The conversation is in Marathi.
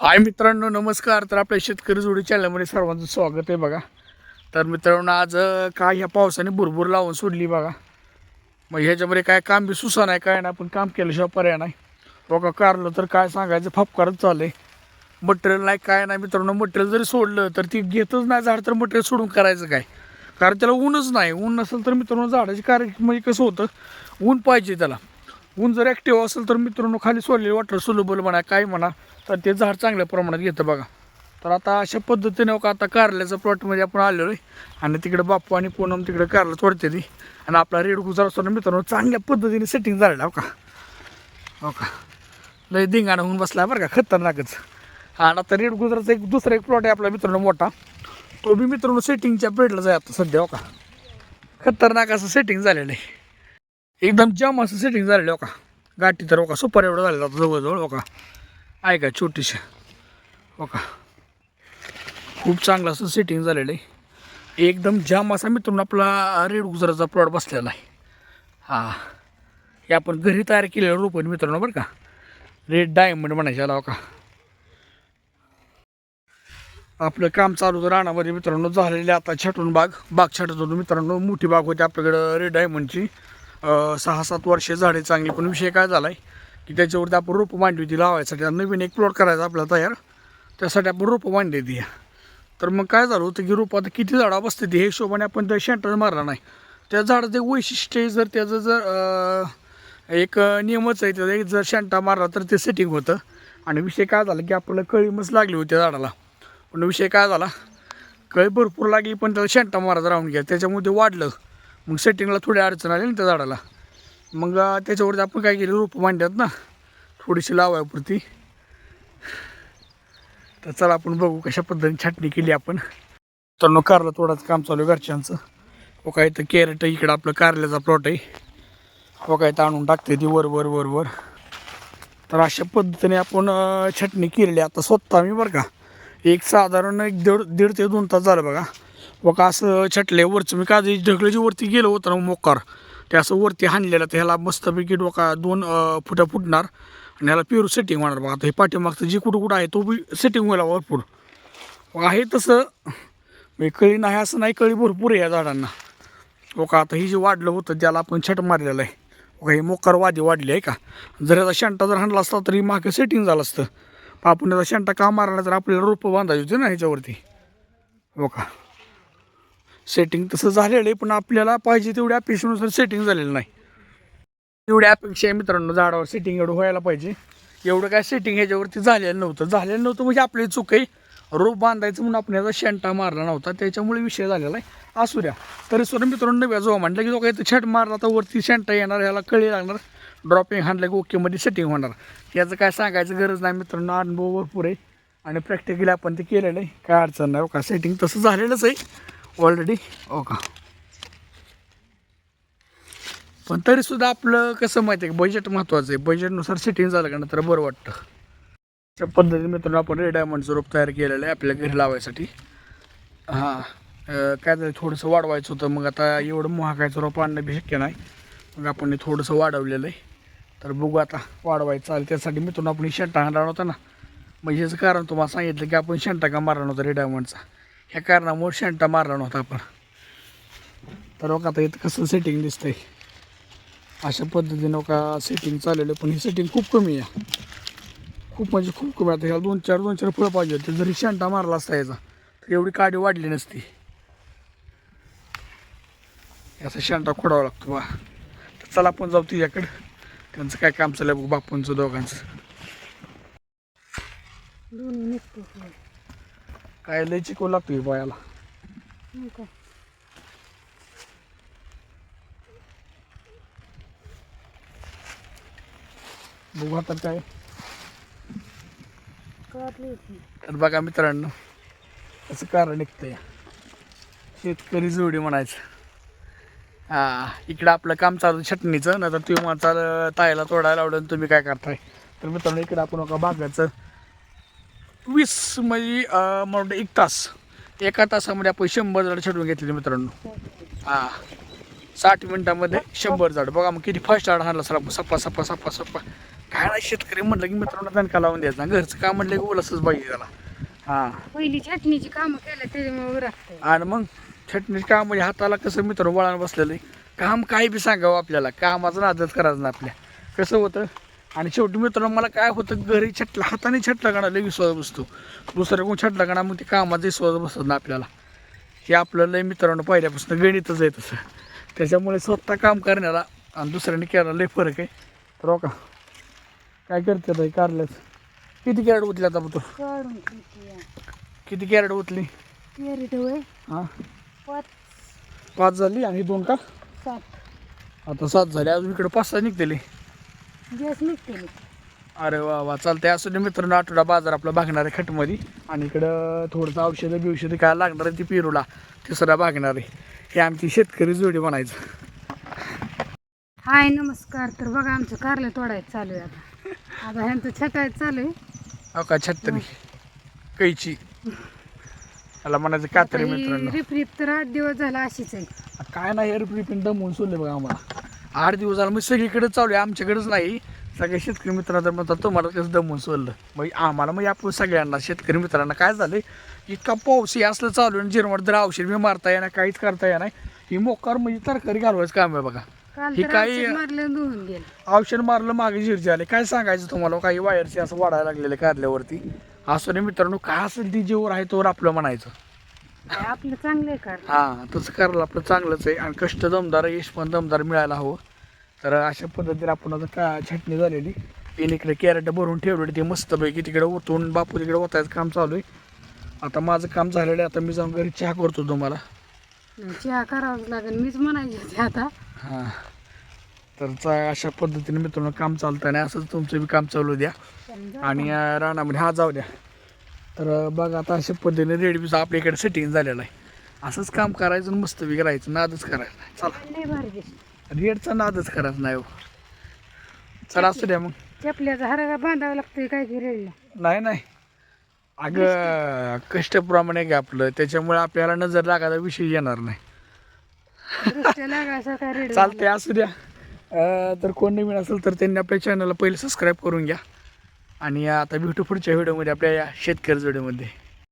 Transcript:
हाय मित्रांनो नमस्कार. तर आपल्या शेतकरी जोडी चॅनलमध्ये सर्वांचं स्वागत आहे बघा. तर मित्रांनो आज काय ह्या पावसाने भुरभुर लावून सोडली बघा. मग ह्याच्यामध्ये काय काम बी सुसा नाही काय नाही पण काम केल्याशिवाय पर्याय नाही. बघा कारलं तर काय सांगायचं फपकारच चालू आहे मटेरियल नाही काय नाही मित्रांनो मटेरियल जरी सोडलं तर ती घेतच नाही झाड तर मटेरियल सोडून करायचं काय? कारण त्याला ऊनच नाही. ऊन नसेल तर मित्रांनो झाडाची कार्य म्हणजे कसं होतं? ऊन पाहिजे त्याला. ऊन जर ॲक्टिव्ह असेल तर मित्रांनो खाली सोडलेलं वॉटर सोलुबल म्हणा काय म्हणा तर ते झाड चांगल्या प्रमाणात घेतं बघा. तर आता अशा पद्धतीने का आता कारल्याचं प्लॉटमध्ये आपण आलेलो आहे. आणि तिकडे बाप्पू आणि पूनम तिकडे कारला तोडते ती. आणि आपला रेड गुजर असताना मित्रांनो चांगल्या पद्धतीने सेटिंग झालेलं हो का हो का लय दिंगाणा होऊन बसला बरं का खतरनाकच. हा आणि आता रेड गुजराचा एक दुसरा एक प्लॉट आहे आपला मित्रांनो मोठा. तो बी मित्रांनो सेटिंगच्या पेडला जाय आता सध्या हो का खतरनाक असं सेटिंग झालेलं आहे. एकदम जाम असं सेटिंग झालेलं का गाठी तर ओका सुपर एवढं झालेलं आता जवळजवळ ओका ऐका छोटीशी? ओका खूप चांगलं असं सेटिंग झालेलं आहे. एकदम जाम असा मित्रांनो आपला रेड गुजराचा प्लॉट बसलेला आहे. हां. हे आपण घरी तयार केलेलं रोपण मित्रांनो बरं का. रेड डायमंड म्हणायचे आला का आपलं काम चालू होतं रानामध्ये मित्रांनो. झालेले आता छाटून बाग. बाग छाटत होतो मित्रांनो. मोठी बाग होती आपल्याकडं रेड डायमंडची सहा सात वर्षे झाडे चांगली पण विषय काय झाला आहे की त्याच्यावरती आपण रोपं मांडली होती लावायसाठी. नवीन एक प्लॉट करायचा आपला तयार. त्यासाठी आपण रोपं मांडली होती तर मग काय झालं होतं की रोपं आता किती झाडं बसते ती हे हिशोबाने आपण त्या शेंटर मारला नाही. त्या झाडाचं एक वैशिष्ट्य आहे, जर त्याचं जर एक नियमच आहे त्याचा एक जर शेंटा मारला तर ते सेटिंग होतं. आणि विषय काय झाला की आपल्याला कळीमच लागली होती त्या झाडाला. पण विषय काय झाला? कळी भरपूर लागली पण त्याला शेंटा मारायचा राहून घ्या त्याच्यामुळे ते वाढलं. मग सेटिंगला थोडी अडचण आली ना त्या झाडाला. मग त्याच्यावरती आपण काय केलं रोपं मांडतात ना. थोडीशी लावायपुरती तर चला आपण बघू कशा पद्धतीने छाटणी केली आपण. तर कारला थोडंच काम चालू आहे घरच्यांचं. हो काय तर कॅरेट इकडं आपलं कारल्याचा प्लॉट आहे. हो काय तर आणून टाकते ती वर वर वर वर. तर अशा पद्धतीने आपण छटणी छाटणी केलेली आता स्वतः मी बरं का एक साधारण एक दीड दीड ते दोन तास झालं बघा. बघा असं छटले वरचं मी काजळी ढकलाची वरती गेलो होतं ना मोकार ते असं वरती हाणलेलं तर ह्याला मस्तपैकी डोका दोन अं, फुटा फुटणार आणि ह्याला प्युअर सेटिंग होणार बघा. आता हे पाठीमागचं जे कुठं कुठं आहे तो बी सेटिंग व्हायला भरपूर. आहे तसं म्हणजे कळी नाही असं नाही कळी भरपूर आहे या झाडांना. बघा आता हे जे वाढलं होतं त्याला आपण छट मारलेलं आहे. बघा हे मोकार वादी वाढली आहे का? जर याचा शेंटा जर हाणला असता तरी मागे सेटिंग झालं असतं. आपण याचा शेंटा का मारला तर आपल्याला रोपं बांधायची होती ना ह्याच्यावरती. हो का सेटिंग तसं झालेलं आहे पण आपल्याला पाहिजे तेवढ्या अपेक्षेनुसार सेटिंग झालेलं नाही. एवढ्या अपेक्षा आहे मित्रांनो झाडावर सेटिंग एवढं व्हायला पाहिजे. एवढं काय सेटिंग ह्याच्यावरती झालेलं नव्हतं. झालेलं नव्हतं म्हणजे आपली चूक आहे. रोप बांधायचं म्हणून आपण याचा शेंटा मारला नव्हता. त्याच्यामुळे विषय झालेला आहे. असू द्या. तरी सुद्धा मित्रांनो नव्या जो म्हटलं की जो काही छट मारला तर वरती शेंटा येणार ह्याला कळी लागणार. ड्रॉपिंग हाणलं की ओकेमध्ये सेटिंग होणार. याचं काय सांगायचं गरज नाही मित्रांनो. अनुभव भरपूर आहे. आणि प्रॅक्टिकली आपण ते केलेलं आहे. काय अडचण नाही हो का? सेटिंग तसं झालेलंच आहे. ऑलरेडी हो का? पण तरीसुद्धा आपलं कसं माहिती आहे बजेट महत्त्वाचं आहे. बजेटनुसार सेटिंग झालं का ना तर बरं वाटतं. त्या पद्धतीने मित्रांनो आपण रेड डायमंडचं रोप तयार केलेलं आहे आपल्या घरी लावायसाठी. हां काय झालं थोडंसं वाढवायचं होतं. मग आता एवढं महागायचं रोप आणणं बी शक्य नाही. मग आपण हे थोडंसं वाढवलेलं आहे. तर बघू आता वाढवायचं चालेल. त्यासाठी मित्रांनो आपण शेंटा आणला होता ना. मग हेच कारण तुम्हाला सांगितलं की आपण शेंटा का मारला नव्हता रेड डायमंडचा ह्या कारणामुळे शेंटा मारला नव्हता आपण. तर बघा आता इथं कसं सेटिंग दिसतंय. अशा पद्धतीनं का सेटिंग चाललेलं पण ही सेटिंग खूप कमी आहे. खूप म्हणजे खूप कमी आता ह्याला दोन चार दोन चार फळं पाहिजे होते. जरी शेंटा मारला असता याचा तर एवढी काडी वाढली नसती. याचा शेंटा खोडावा लागतो बा. तर चला आपण जाऊ तुझ्याकडं. त्यांचं काय काम चाललं बघ बापूंचं दोघांचं. काय लय चिकव लागतो बायाला. बघू आता काय. तर बघा मित्रांनो असं कारण निघतंय. शेतकरी जोडी म्हणायचं. हा इकडं आपलं काम चालू छटणीचं नाही तर तुम्ही मला ताईला तोडायला आवडेल तुम्ही काय करताय. तर मित्रांनो इकडं आपण बागाचं वीस म्हणजे वाटतं एक तास. एका तासामध्ये आपण शंभर झाडं छटून घेतलेली मित्रांनो. हा. साठ मिनिटामध्ये शंभर झाड. बघा मग किती फास्ट झाड हाणला सर सप्पा सप्पा सप्पा सप्पा काय नाही शेतकरी म्हटलं की मित्रांनो दणका लावून द्यायचा. घरचं काम म्हटलं की उलसच पाहिजे त्याला हां. पहिली चटणीची कामं केलं त्याच्यामुळे आणि मग छटणीचं काम म्हणजे हाताला कसं मित्र वळण बसलेलं काम काय बी सांगावं आपल्याला. कामाचं नादच करायचं ना आपल्या. कसं होतं? आणि शेवटी मित्रांनो मला काय होतं घरी छटला हाताने छटला काढा लई विश्वास बसतो. दुसऱ्या कोण छटला काढा मग ते कामाचा विश्वास बसत ना आपल्याला. हे आपलं लय मित्रांनो पहिल्यापासून गणितच आहे तसं. त्याच्यामुळे स्वतः काम करण्याला आणि दुसऱ्याने केला लय फरक आहे. तर हो का? काय करते ताई कारल्याच किती कॅरेट उतली आता तू? किती कॅरेट उतली हां? पाच. पाच झाली आणि दोन का? सात. आता सात झाले अजून इकडे पाच सहा निघतेले. निघते अरे वा वा चालतंय. असं मित्रांनो आठवडा बाजार आपला भागणार आहे खटमध्ये. आणि इकडं थोडंसं औषधं बिवषधं काय लागणार आहे ती पेरूला तिसरा भागणार आहे. हे आमची शेतकरी जोडी बनायचं हाय नमस्कार. तर बघा आमचं कारलं तोडायचं चालू आहे आता. आता ह्यांचं छटायचं चालू आहे. हो का छत्तरी कैची. त्याला म्हणायचं कातरी मित्रांनो. रिप रिप तर आठ दिवस झाला अशीच आहे. काय नाही एअर प्रिपिंग दमवून सोडले बघा आम्हाला. आठ दिवस झाला. मग सगळीकडे चालू आहे आमच्याकडेच नाही. सगळे शेतकरी मित्रांना तर म्हणतात तुम्हाला कसं दमवून सोडलं? मग आम्हाला मग आपण सगळ्यांना शेतकरी मित्रांना काय झालं इतका पाऊस हे असलं चालू आहे झिरमट जर औषध बी मारता येणार काहीच करता येणार ही मोकार म्हणजे तरकारी घालवायचं काम आहे बघा. हे तर काही- औषध मारलं मागे झिरचे आले. काय सांगायचं तुम्हाला? काही वायरचे असं वाढायला लागलेले कारल्यावरती. असं नाही मित्रांनो काय असेल ती जेवर आहे तोवर आपलं म्हणायचं. आपलं चांगलं कार हां तसं करायला आपलं चांगलंच आहे. आणि कष्ट दमदार यश पण दमदार मिळायला हवं. तर अशा पद्धतीने आपण आता का छटणी झालेली. तीन इकडे कॅरेट भरून ठेवलेली ते मस्तपैकी तिकडे ओतून बापू तिकडे ओतायचं काम चालू आहे. आता माझं काम झालेलं आहे आता मी जाऊन घरी चहा करतो तुम्हाला. चहा करावंच लागेल. मीच म्हणायची होती आता. हां. तर चा- अशा पद्धतीने मित्रांनो काम चालतं आणि असंच तुमचं बी काम चालू द्या. आणि अं, रानामध्ये हा जाऊ द्या. तर बघा आता अशा पद्धतीने रेडमीचं आपल्या इकडे सेटिंग झालेलं आहे. असंच काम करायचं आणि मस्तपैकी करायचं नादच करायचं चला. रेडचा नादच करायचा नाही हो. चला असू द्या मग. चपल्याचा हरगा बांधावं लागतंय काय की रेडला. नाही नाही. अगं कष्टप्रमाणे काय आपलं. त्याच्यामुळे आपल्याला नजर लागायचा विषय येणार नाही. चालतंय असू द्या. अं, तर कोण नवीन असेल तर त्यांनी आपल्या चॅनलला पहिले सबस्क्राईब करून घ्या. आणि आता भेटू पुढच्या व्हिडिओमध्ये आपल्या या शेतकरी जोडीमध्ये.